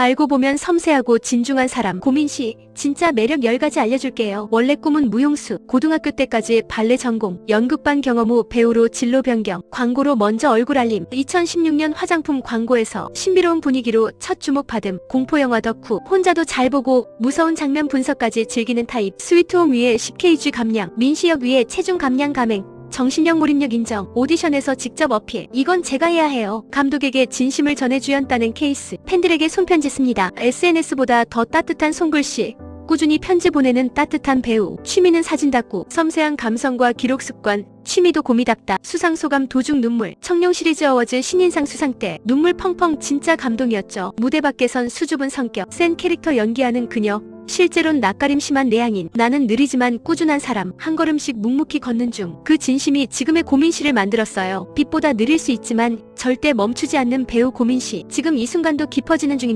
알고 보면 섬세하고 진중한 사람. 고민씨 진짜 매력 10가지 알려줄게요. 원래 꿈은 무용수, 고등학교 때까지 발레 전공, 연극반 경험 후 배우로 진로 변경, 광고로 먼저 얼굴 알림, 2016년 화장품 광고에서 신비로운 분위기로 첫 주목 받음, 공포영화 덕후, 혼자도 잘 보고 무서운 장면 분석까지 즐기는 타입, 스위트홈 위에 10kg 감량, 민시역 위에 체중 감량 감행, 정신력 몰입력 인정, 오디션에서 직접 어필. 이건 제가 해야 해요. 감독에게 진심을 전해주었다는 케이스. 팬들에게 손편지 씁니다. SNS보다 더 따뜻한 손글씨. 꾸준히 편지 보내는 따뜻한 배우. 취미는 사진 닦고, 섬세한 감성과 기록 습관. 취미도 고미답다. 수상 소감 도중 눈물. 청룡 시리즈 어워즈 신인상 수상 때 눈물 펑펑 진짜 감동이었죠. 무대 밖에선 수줍은 성격, 센 캐릭터 연기하는 그녀. 실제론 낯가림 심한 내향인 나는 느리지만 꾸준한 사람 한 걸음씩 묵묵히 걷는 중. 그 진심이 지금의 고민씨를 만들었어요. 빛보다 느릴 수 있지만 절대 멈추지 않는 배우 고민씨 지금 이 순간도 깊어지는 중입니다